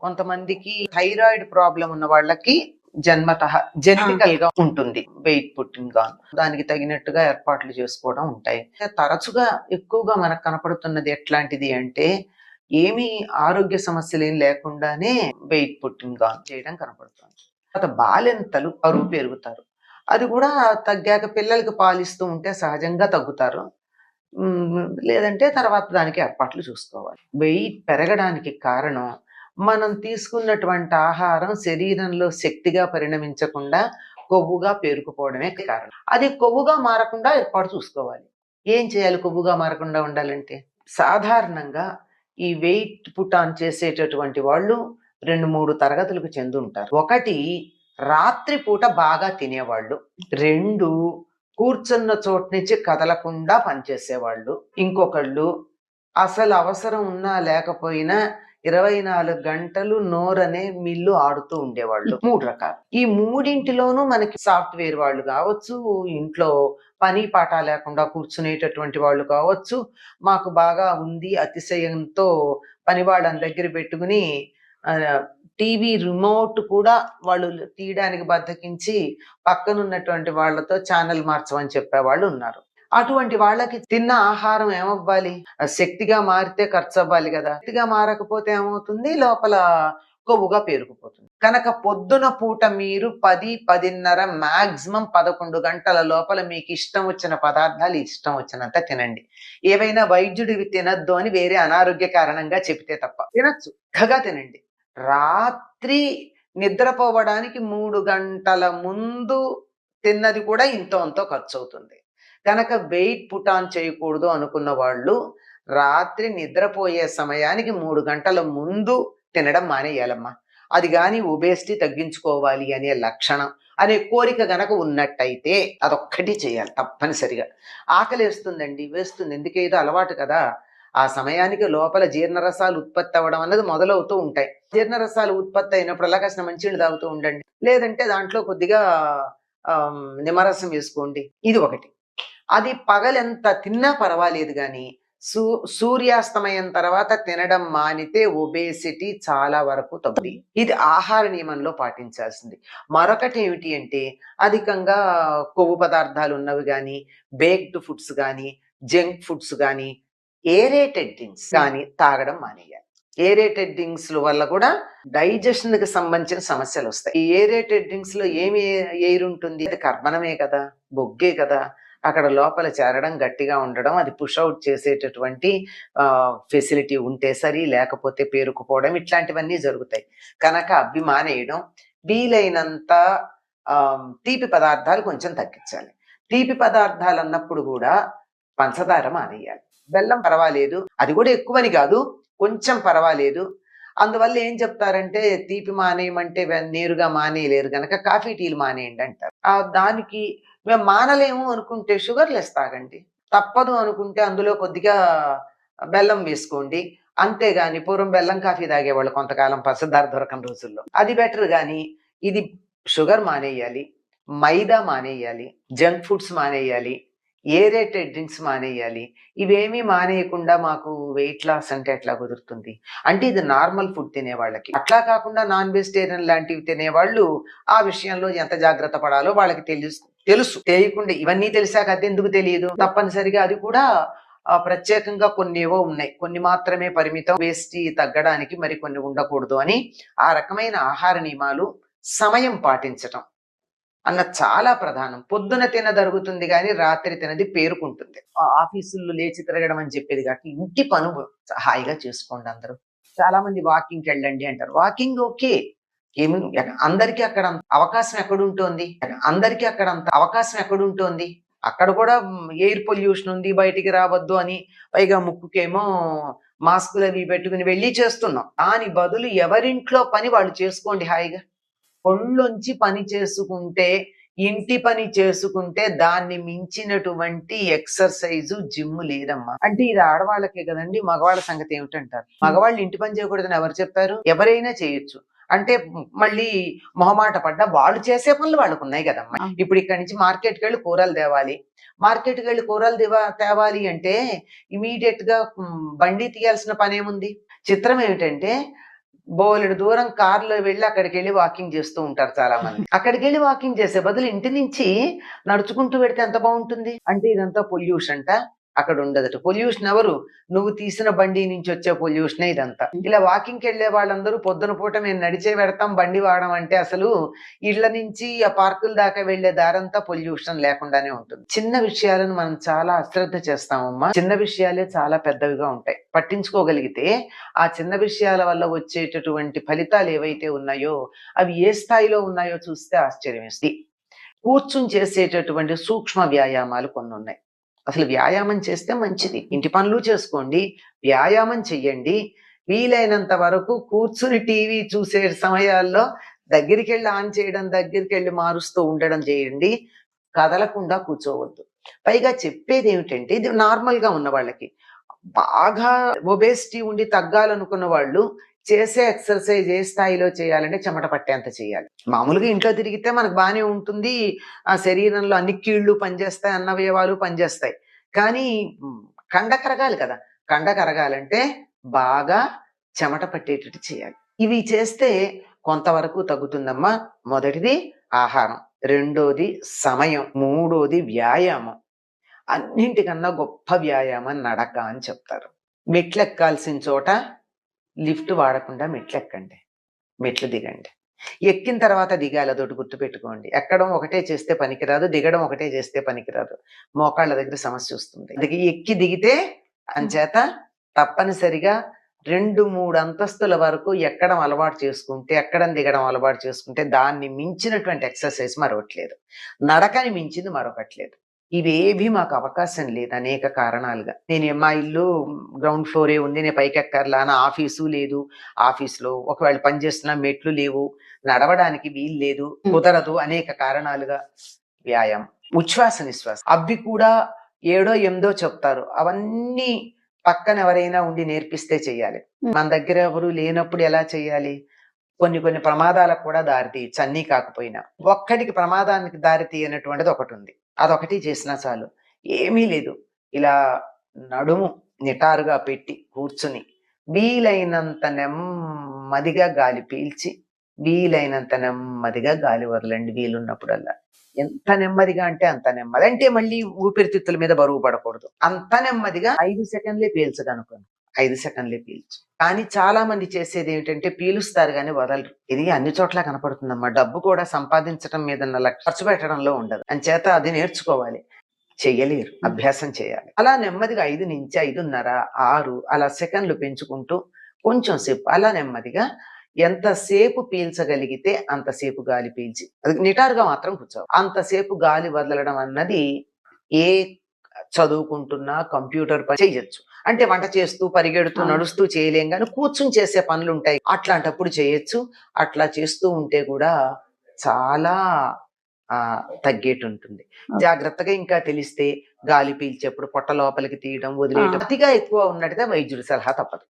కొంతమందికి thyroid problem ఉన్న వాళ్ళకి జన్మత జెనటికల్గా ఉంటుంది. వెయిట్ పుట్టింగ్గా దానికి తగినట్టుగా ఏర్పాట్లు చేసుకోవడం ఉంటాయి. తరచుగా ఎక్కువగా మనకు కనపడుతున్నది ఎట్లాంటిది అంటే ఏమీ ఆరోగ్య సమస్యలు ఏం లేకుండానే వెయిట్ పుట్టింగ్గా చేయడం కనపడుతుంది. తర్వాత బాలెంతలు అరువు పెరుగుతారు. అది కూడా తగ్గాక పిల్లలకి పాలిస్తూ ఉంటే సహజంగా తగ్గుతారు. లేదంటే తర్వాత దానికి ఏర్పాట్లు చూసుకోవాలి. వెయిట్ పెరగడానికి కారణం మనం తీసుకున్నటువంటి ఆహారం శరీరంలో శక్తిగా పరిణమించకుండా కొవ్వుగా పేరుకుపోవడమే కారణం. అది కొవ్వుగా మారకుండా ఏర్పాటు చూసుకోవాలి. ఏం చేయాలి కొవ్వుగా మారకుండా ఉండాలంటే? సాధారణంగా ఈ వెయిట్ పుట్ ఆన్ చేసేటటువంటి వాళ్ళు రెండు మూడు తరగతులకు చెంది ఉంటారు. ఒకటి రాత్రిపూట బాగా తినేవాళ్ళు. రెండు కూర్చున్న చోటు నుంచి కదలకుండా పనిచేసేవాళ్ళు. ఇంకొకళ్ళు అసలు అవసరం ఉన్నా లేకపోయినా ఇరవై నాలుగు గంటలు నోరనే మిల్లు ఆడుతూ ఉండేవాళ్ళు. మూడు రకాలు. ఈ మూడింటిలోనూ మనకి సాఫ్ట్వేర్ వాళ్ళు కావచ్చు ఇంట్లో పని పాట లేకుండా కూర్చునేటటువంటి వాళ్ళు కావచ్చు మాకు బాగా ఉంది అతిశయంతో పని వాళ్ళని దగ్గర పెట్టుకుని టీవీ రిమోట్ కూడా వాళ్ళు తీయడానికి బద్దకించి పక్కనున్నటువంటి వాళ్ళతో ఛానల్ మార్చమని చెప్పేవాళ్ళు ఉన్నారు. అటువంటి వాళ్ళకి తిన్న ఆహారం ఏమవ్వాలి? శక్తిగా మారితే ఖర్చు అవ్వాలి కదా. శక్తిగా మారకపోతే ఏమవుతుంది? లోపల కొవ్వుగా పేరుకుపోతుంది. కనుక పొద్దున పూట మీరు పది పదిన్నర మాక్సిమం పదకొండు గంటల లోపల మీకు ఇష్టం వచ్చిన పదార్థాలు ఇష్టం వచ్చినంత తినండి. ఏవైనా వైద్యుడివి తినద్దు అని వేరే అనారోగ్య కారణంగా చెబితే తప్ప తినచ్చు. చక్కగా తినండి. రాత్రి నిద్రపోవడానికి మూడు గంటల ముందు తిన్నది కూడా ఇంతో అంతో ఖర్చు అవుతుంది కనుక వెయిట్ పుట్ ఆన్ చేయకూడదు అనుకున్న వాళ్ళు రాత్రి నిద్రపోయే సమయానికి మూడు గంటల ముందు తినడం మానేయాలమ్మా. అది కానీ ఒబేసిటీ తగ్గించుకోవాలి అనే లక్షణం అనే కోరిక గనక ఉన్నట్టయితే అదొక్కటి చేయాలి తప్పనిసరిగా. ఆకలి వేస్తుందండి వేస్తుంది ఎందుకేదో అలవాటు కదా. ఆ సమయానికి లోపల జీర్ణరసాలు ఉత్పత్తి అవ్వడం అన్నది మొదలవుతూ ఉంటాయి. జీర్ణరసాలు ఉత్పత్తి అయినప్పుడల్లా కాసిన మంచినీళ్ళు తాగుతూ ఉండండి. లేదంటే దాంట్లో కొద్దిగా నిమ్మరసం వేసుకోండి. ఇది ఒకటి. అది పగలెంత తిన్నా పర్వాలేదు కానీ సూ సూర్యాస్తమయం తర్వాత తినడం మానితే ఒబేసిటీ చాలా వరకు తగ్గుతుంది. ఇది ఆహార నియమంలో పాటించాల్సింది. మరొకటి ఏమిటి అంటే అధికంగా కొవ్వు పదార్థాలు ఉన్నవి కానీ బేక్డ్ ఫుడ్స్ కానీ జంక్ ఫుడ్స్ కానీ ఏరేటెడ్ డ్రింక్స్ కానీ తాగడం మానేయాలి. ఏరేటెడ్ డ్రింక్స్ వల్ల కూడా డైజెషన్కి సంబంధించిన సమస్యలు వస్తాయి. ఈ ఏరేటెడ్ డ్రింక్స్లో ఏమి ఎయిర్ ఉంటుంది? అది కర్బనమే కదా బొగ్గే కదా అక్కడ లోపల చేరడం గట్టిగా ఉండడం అది పుష్ అవుట్ చేసేటటువంటి ఫెసిలిటీ ఉంటే సరి లేకపోతే పేరుకుపోవడం ఇట్లాంటివన్నీ జరుగుతాయి. కనుక అవి మానేయడం వీలైనంత ఆ, తీపి పదార్థాలు కొంచెం తగ్గించాలి. తీపి పదార్థాలు అన్నప్పుడు కూడా పంచదార మానేయాలి. బెల్లం పర్వాలేదు అది కూడా ఎక్కువని కాదు కొంచెం పర్వాలేదు. అందువల్ల ఏం చెప్తారంటే తీపి మానేయమంటే నేరుగా మానేయలేరు కనుక కాఫీ టీలు మానేయండి అంటారు. దానికి మేము మానలేము అనుకుంటే షుగర్ లెస్ తాగండి. తప్పదు అనుకుంటే అందులో కొద్దిగా బెల్లం వేసుకోండి. అంతేగాని పూర్వం బెల్లం కాఫీ తాగేవాళ్ళు కొంతకాలం పంచదార దొరకని రోజుల్లో. అది బెటర్ కానీ ఇది షుగర్ మానేయాలి మైదా మానేయాలి జంక్ ఫుడ్స్ మానేయాలి ఏరేటెడ్ డ్రింక్స్ మానేయాలి. ఇవేమీ మానేయకుండా మాకు వెయిట్ లాస్ అంటే ఎట్లా కుదురుతుంది? అంటే ఇది నార్మల్ ఫుడ్ తినే వాళ్ళకి అట్లా కాకుండా నాన్ వెజిటేరియన్ లాంటివి తినేవాళ్ళు ఆ విషయంలో ఎంత జాగ్రత్త పడాలో వాళ్ళకి తెలుసు తెలుసు. తెలియకుండా ఇవన్నీ తెలిసాక అది ఎందుకు తెలియదు? తప్పనిసరిగా అది కూడా ప్రత్యేకంగా కొన్ని ఏవో ఉన్నాయి. కొన్ని మాత్రమే పరిమితం. వేస్టీ తగ్గడానికి మరి కొన్ని ఉండకూడదు అని ఆ రకమైన ఆహార నియమాలు సమయం పాటించటం అన్న చాలా ప్రధానం. పొద్దున తిన జరుగుతుంది కానీ రాత్రి తినది పేరుకుంటుంది. ఆ ఆఫీసుల్లో లేచి తిరగడం అని చెప్పేది కాక ఇంటి పనులు హాయిగా చేసుకోండి అందరూ. చాలా మంది వాకింగ్కి వెళ్ళండి అంటారు. Walking okay. ఏమి అందరికీ అక్కడ అవకాశం ఎక్కడ ఉంటుంది అందరికీ అక్కడ అంత అవకాశం ఎక్కడ ఉంటుంది అక్కడ కూడా ఎయిర్ పొల్యూషన్ ఉంది బయటికి రావద్దు అని పైగా ముక్కుకేమో మాస్కులు అవి పెట్టుకుని వెళ్ళి చేస్తున్నాం. దాని బదులు ఎవరింట్లో పని వాళ్ళు చేసుకోండి హాయిగా. ఒళ్ళొంచి పని చేసుకుంటే ఇంటి పని చేసుకుంటే దాన్ని మించినటువంటి ఎక్సర్సైజు జిమ్ లేదమ్మా. అంటే ఇది ఆడవాళ్ళకే కదండి మగవాళ్ళ సంగతి ఏమిటంటారు? మగవాళ్ళు ఇంటి పని చేయకూడదని ఎవరు చెప్పారు ఎవరైనా చేయొచ్చు. అంటే మళ్ళీ మొహమాట పడ్డ వాళ్ళు చేసే పనులు వాళ్ళకు ఉన్నాయి కదమ్మా. ఇప్పుడు ఇక్కడి నుంచి మార్కెట్కి వెళ్ళి కూరలు తేవాలి. మార్కెట్కి వెళ్ళి కూరలు దివా తేవాలి అంటే ఇమీడియట్గా బండి తీయాల్సిన పని ఏముంది? చిత్రం ఏమిటంటే బోలెడు దూరం కార్లో వెళ్ళి అక్కడికి వెళ్ళి వాకింగ్ చేస్తూ ఉంటారు చాలా మంది అక్కడికి వెళ్ళి వాకింగ్ చేసే బదులు ఇంటి నుంచి నడుచుకుంటూ పెడితే ఎంత బాగుంటుంది? అంటే ఇదంతా పొల్యూషన్ అంట. అక్కడ ఉండదట పొల్యూషన్ ఎవరు? నువ్వు తీసిన బండి నుంచి వచ్చే పొల్యూషనే ఇదంతా. ఇలా వాకింగ్కి వెళ్ళే వాళ్ళందరూ పొద్దున పూట మేము నడిచే పెడతాం బండి వాడడం అంటే అసలు ఇళ్ళ నుంచి ఆ పార్కుల దాకా వెళ్ళే దారంతా పొల్యూషన్ లేకుండానే ఉంటుంది. చిన్న విషయాలను మనం చాలా అశ్రద్ధ చేస్తామమ్మా. చిన్న విషయాలే చాలా పెద్దవిగా ఉంటాయి. పట్టించుకోగలిగితే ఆ చిన్న విషయాల వల్ల వచ్చేటటువంటి ఫలితాలు ఏవైతే ఉన్నాయో అవి ఏ స్థాయిలో ఉన్నాయో చూస్తే ఆశ్చర్యం వేస్తుంది. కూర్చుని చేసేటటువంటి సూక్ష్మ వ్యాయామాలు కొన్ని ఉన్నాయి అసలు వ్యాయామం చేస్తే మంచిది. ఇంటి పనులు చేసుకోండి వ్యాయామం చెయ్యండి. వీలైనంత వరకు కూర్చుని టీవీ చూసే సమయాల్లో దగ్గరికి వెళ్ళి ఆన్ చేయడం దగ్గరికి వెళ్ళి మారుస్తూ ఉండడం చేయండి. కదలకుండా కూర్చోవద్దు. పైగా చెప్పేది ఏమిటంటే ఇది నార్మల్గా ఉన్న వాళ్ళకి బాగా ఒబేసిటీ ఉండి తగ్గాలనుకున్న వాళ్ళు చేసే ఎక్సర్సైజ్ ఏ స్థాయిలో చేయాలంటే చెమట పట్టేంత చేయాలి. మామూలుగా ఇంట్లో తిరిగితే మనకు బాగానే ఉంటుంది. ఆ శరీరంలో అన్ని కీళ్ళు పనిచేస్తాయి అన్నవయవాలు పనిచేస్తాయి. కానీ కండ కరగాలి కదా. కండ కరగాలంటే బాగా చెమట పట్టేటట్టు చేయాలి. ఇవి చేస్తే కొంతవరకు తగ్గుతుందమ్మా. మొదటిది ఆహారం రెండోది సమయం మూడోది వ్యాయామం. అన్నింటికన్నా గొప్ప వ్యాయామం నడక అని చెప్తారు. మెట్లెక్కాల్సిన చోట లిఫ్ట్ వాడకుండా మెట్లు ఎక్కండి మెట్లు దిగండి. ఎక్కిన తర్వాత దిగాలి అదొకటి గుర్తుపెట్టుకోండి ఎక్కడం ఒకటే చేస్తే పనికిరాదు దిగడం ఒకటే చేస్తే పనికిరాదు. మోకాళ్ళ దగ్గర సమస్య వస్తుంది. అందుకే ఎక్కి దిగితే అంచేత తప్పనిసరిగా రెండు మూడు అంతస్తుల వరకు ఎక్కడం అలవాటు చేసుకుంటే ఎక్కడం దిగడం అలవాటు చేసుకుంటే దాన్ని మించినటువంటి ఎక్సర్సైజ్ మరొకట్లేదు నడకని మించింది మరొకట్లేదు ఇవేవి మాకు అవకాశం లేదు అనేక కారణాలుగా. నేను మా ఇల్లు గ్రౌండ్ ఫ్లోరే ఉంది నేను పైకి ఎక్కర్లా నా ఆఫీసు లేదు ఆఫీస్లో ఒకవేళ పనిచేస్తున్న మెట్లు లేవు నడవడానికి వీలు లేదు కుదరదు అనేక కారణాలుగా వ్యాయామం. ఉచ్ఛ్వాస నిశ్వాస. అవి కూడా ఏడో ఎనిమిదో చెప్తారు. అవన్నీ పక్కన ఎవరైనా ఉండి నేర్పిస్తే చెయ్యాలి Hmm. మన దగ్గర ఎవరు లేనప్పుడు ఎలా చేయాలి? కొన్ని కొన్ని ప్రమాదాలకు కూడా దారితీయచ్చు అన్నీ కాకపోయినా. ఒక్కడికి ప్రమాదానికి దారి తీయనటువంటిది ఒకటి ఉంది అదొకటి చేసినా చాలు. ఏమీ లేదు. ఇలా నడుము నిటారుగా పెట్టి కూర్చుని వీలైనంత నెమ్మదిగా గాలి పీల్చి వీలైనంత నెమ్మదిగా గాలి వదలండి వీలున్నప్పుడల్లా. ఎంత నెమ్మదిగా అంటే అంత నెమ్మది. అంటే మళ్ళీ ఊపిరితిత్తుల మీద బరువు పడకూడదు. అంత నెమ్మదిగా ఐదు సెకండ్లే పీల్చగనుకోండి ఐదు సెకండ్లే పీల్చు. కానీ చాలా మంది చేసేది ఏమిటంటే పీలుస్తారు కానీ వదలరు. ఇది అన్ని చోట్ల కనపడుతుందమ్మా. డబ్బు కూడా సంపాదించడం మీద ఖర్చు పెట్టడంలో ఉండదు. అంచేత అది నేర్చుకోవాలి. చెయ్యలేరు. అభ్యాసం చేయాలి. అలా నెమ్మదిగా ఐదు నుంచి ఐదున్నర ఆరు అలా సెకండ్లు పెంచుకుంటూ కొంచెం సేపు అలా నెమ్మదిగా ఎంతసేపు పీల్చగలిగితే అంతసేపు గాలి పీల్చి అది నిటారుగా మాత్రం కూర్చోవాలి. అంతసేపు గాలి వదలడం అన్నది ఏ చదువుకుంటున్నా కంప్యూటర్ పని చెయ్యొచ్చు. అంటే వంట చేస్తూ పరిగెడుతూ. నడుస్తూ చేయలేం కానీ కూర్చుని చేసే పనులు ఉంటాయి అట్లాంటప్పుడు చేయొచ్చు. అట్లా చేస్తూ ఉంటే కూడా చాలా ఆ తగ్గేటు ఉంటుంది. జాగ్రత్తగా ఇంకా తెలిస్తే గాలి పీల్చేప్పుడు పొట్ట లోపలికి తీయడం వదిలేయడం అతిగా ఎక్కువ ఉన్నట్టుగా వైద్యుడి సలహా తప్పదు.